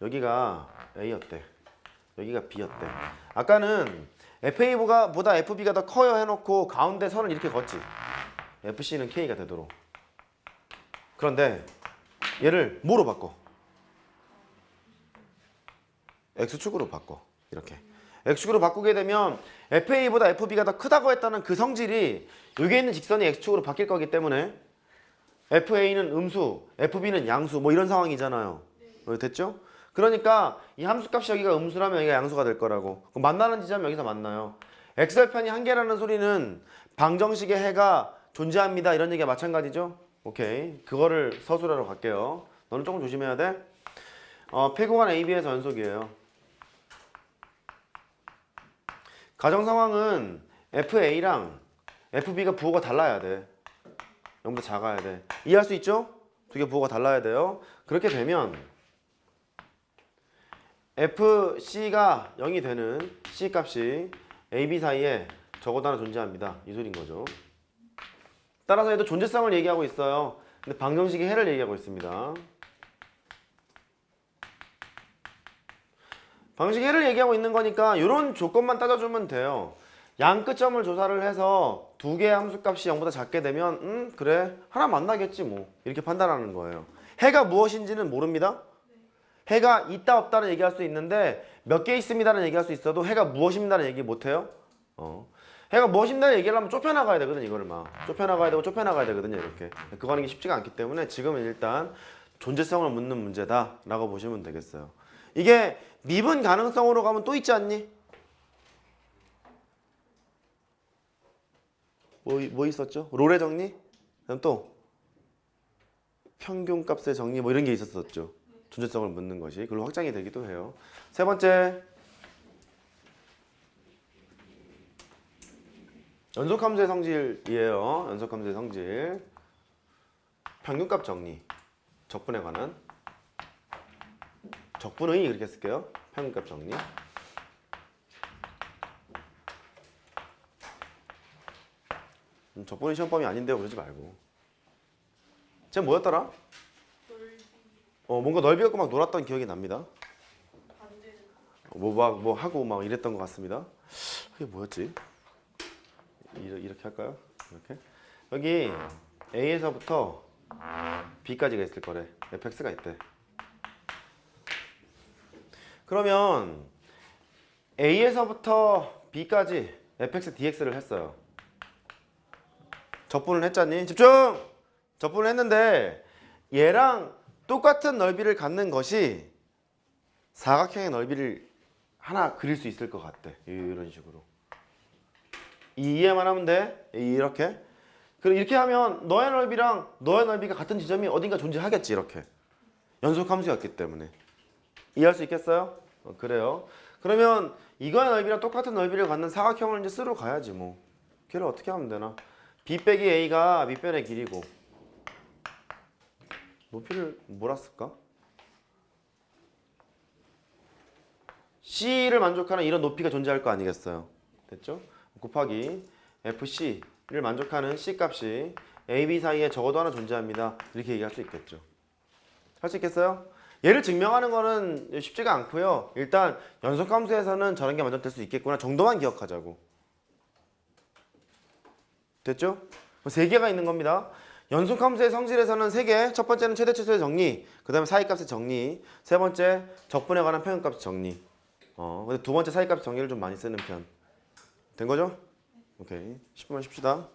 여기가 A였대. 여기가 B였대. 아까는 FA보다 보다 FB가 더 커요 해놓고 가운데 선을 이렇게 걷지. FC는 K가 되도록. 그런데 얘를 뭐로 바꿔? X축으로 바꿔. 이렇게. X축으로 바꾸게 되면 FA보다 FB가 더 크다고 했다는 그 성질이 여기 있는 직선이 X축으로 바뀔 거기 때문에 FA는 음수, FB는 양수 뭐 이런 상황이잖아요. 어, 됐죠? 그러니까 이 함수값이 여기가 음수라면 여기가 양수가 될 거라고. 그럼 만나는 지점 여기서 만나요. x절편이 한 개라는 소리는 방정식의 해가 존재합니다. 이런 얘기가 마찬가지죠? 오케이. 그거를 서술하러 갈게요. 너는 조금 조심해야 돼. 어, 폐구간 AB에서 연속이에요. 가정 상황은 FA랑 FB가 부호가 달라야 돼. 0보다 작아야 돼. 이해할 수 있죠? 두 개 부호가 달라야 돼요. 그렇게 되면 FC가 0이 되는 C 값이 AB 사이에 적어도 하나 존재합니다. 이 소린 거죠. 따라서 얘도 존재성을 얘기하고 있어요. 근데 방정식의 해를 얘기하고 있습니다. 방정식 해를 얘기하고 있는 거니까 이런 조건만 따져주면 돼요. 양 끝점을 조사를 해서 두 개의 함수값이 0보다 작게 되면 음 그래 하나 만나겠지 뭐 이렇게 판단하는 거예요. 해가 무엇인지는 모릅니다. 해가 있다 없다는 얘기할 수 있는데 몇 개 있습니다는 얘기할 수 있어도 해가 무엇입니다는 얘기 못 해요. 어. 해가 무엇입니다는 얘기를 하면 좁혀나가야 되거든 이거를 막 좁혀나가야 되고 좁혀나가야 되거든요 이렇게 그거 하는 게 쉽지가 않기 때문에 지금은 일단 존재성을 묻는 문제다 라고 보시면 되겠어요. 이게 미분 가능성으로 가면 또 있지 않니? 뭐, 뭐 있었죠? 롤의 정리? 그다음 또 평균값의 정리 뭐 이런 게 있었었죠. 존재성을 묻는 것이 그걸로 확장이 되기도 해요. 세 번째 연속함수의 성질이에요. 연속함수의 성질 평균값 정리 적분에 관한 적분의 이렇게 쓸게요. 평균값 정리 음, 적분의 시험범위 아닌데요 그러지 말고 쟤 뭐였더라? 어 뭔가 넓이 갖고 막 놀았던 기억이 납니다. 뭐 막 뭐 하고 막 이랬던 것 같습니다. 이게 뭐였지? 이렇게, 이렇게 할까요? 이렇게 여기 A에서부터 B까지가 있을 거래. fx가 있대. 그러면 A에서부터 B까지 fx dx를 했어요. 적분을 했잖니? 집중! 적분을 했는데 얘랑 똑같은 넓이를 갖는 것이 사각형의 넓이를 하나 그릴 수 있을 것 같대. 이런 식으로. 이 이해만 하면 돼. 이렇게. 그리고 이렇게 하면 너의 넓이랑 너의 넓이가 같은 지점이 어딘가 존재하겠지. 이렇게. 연속 함수였기 때문에. 이해할 수 있겠어요? 어, 그래요. 그러면 이거의 넓이랑 똑같은 넓이를 갖는 사각형을 이제 쓰러 가야지 뭐. 걔를 어떻게 하면 되나? b 빼기 a가 밑변의 길이고 높이를 쓸까? C를 만족하는 이런 높이가 존재할 거 아니겠어요? 됐죠? 곱하기 FC를 만족하는 C 값이 AB 사이에 적어도 하나 존재합니다. 이렇게 얘기할 수 있겠죠. 할 수 있겠어요? 얘를 증명하는 거는 쉽지가 않고요. 일단 연속함수에서는 저런 게 만족될 수 있겠구나 정도만 기억하자고. 됐죠? 세 개가 있는 겁니다. 연속함수의 성질에서는 세 개. 첫 번째는 최대치수의 정리, 그 다음에 사이값의 정리, 세 번째 적분에 관한 평균값의 정리. 어, 근데 두 번째 사이값 정리를 좀 많이 쓰는 편. 된 거죠? 오케이. 10분만 쉽시다.